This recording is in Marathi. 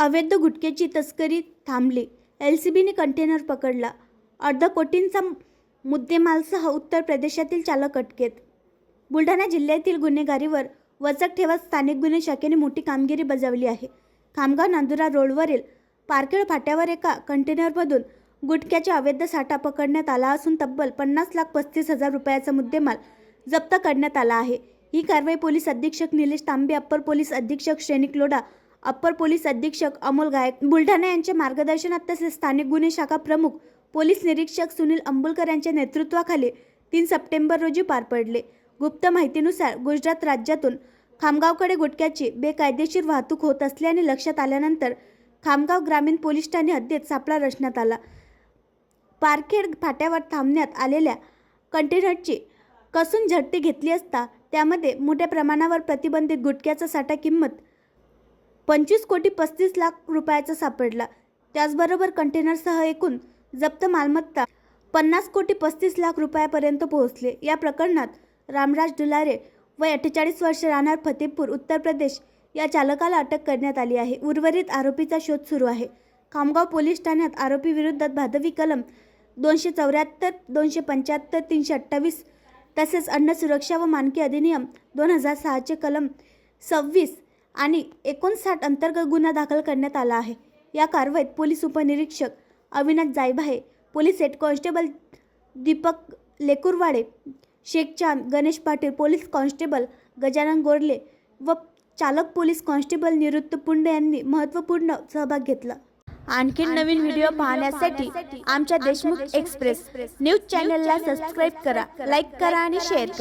अवैध गुटख्याची तस्करी थांबली. एल सी बीने कंटेनर पकडला. अर्ध कोटींचा मुद्देमालसह उत्तर प्रदेशातील चालक अटकेत. बुलढाणा जिल्ह्यातील गुन्हेगारीवर वचक ठेवत स्थानिक गुन्हे शाखेने मोठी कामगिरी बजावली आहे. खामगाव नांदुरा रोडवरील पारखेड फाट्यावर एका कंटेनरमधून गुटख्याचा अवैध साठा पकडण्यात आला असून तब्बल पन्नास लाख पस्तीस हजार रुपयाचा मुद्देमाल जप्त करण्यात आला आहे. ही कारवाई पोलीस अधीक्षक निलेश तांबे अप्पर पोलीस अधीक्षक श्रेणिक लोढा अप्पर पोलीस अधीक्षक अमोल गायक बुलढाणा यांच्या मार्गदर्शनात तसेच स्थानिक गुन्हे शाखा प्रमुख पोलीस निरीक्षक सुनील अंबुलकर यांच्या नेतृत्वाखाली तीन सप्टेंबर रोजी पार पडले. गुप्त माहितीनुसार गुजरात राज्यातून खामगावकडे गुटख्याची बेकायदेशीर वाहतूक होत असल्याने लक्षात आल्यानंतर खामगाव ग्रामीण पोलीस ठाणे हद्दीत सापळा रचण्यात आला. पारखेड फाट्यावर थांबण्यात आलेल्या कंटेनरची कसून झडती घेतली असता त्यामध्ये मोठ्या प्रमाणावर प्रतिबंधित गुटख्याचा साठा किंमत पंचवीस कोटी पस्तीस लाख रुपयाचा सापडला. त्याचबरोबर कंटेनरसह एकूण जप्त मालमत्ता पन्नास कोटी पस्तीस लाख रुपयापर्यंत पोहोचले. या प्रकरणात रामराज डुलारे वय अठ्ठेचाळीस वर्ष राहणार फतेपूर उत्तर प्रदेश या चालकाला अटक करण्यात आली आहे. उर्वरित आरोपीचा शोध सुरू आहे. खामगाव पोलीस ठाण्यात आरोपी विरुद्ध भादवी कलम दोनशे चौऱ्याहत्तर दोनशे पंच्याहत्तर तीनशे अठ्ठावीस तसेच अन्न सुरक्षा व मानकी अधिनियम दोन हजार सहाचे कलम सव्वीस आणि एकोणसाठ अंतर्गत गुन्हा दाखल करण्यात आला आहे. या कारवाईत पोलीस उपनिरीक्षक Avinash Jaybhaye police head constable Deepak Lekurwade Shaikh Chand Ganesh Patil police constable Gajanan Gorle व चालक पोलीस कॉन्स्टेबल निवृत्त पुंडे यांनी महत्त्वपूर्ण सहभाग घेतला. आणखी नवीन व्हिडिओ पाहण्यासाठी आमच्या देशमुख एक्सप्रेस न्यूज चॅनलला सबस्क्राईब करा लाईक करा आणि शेअर करा.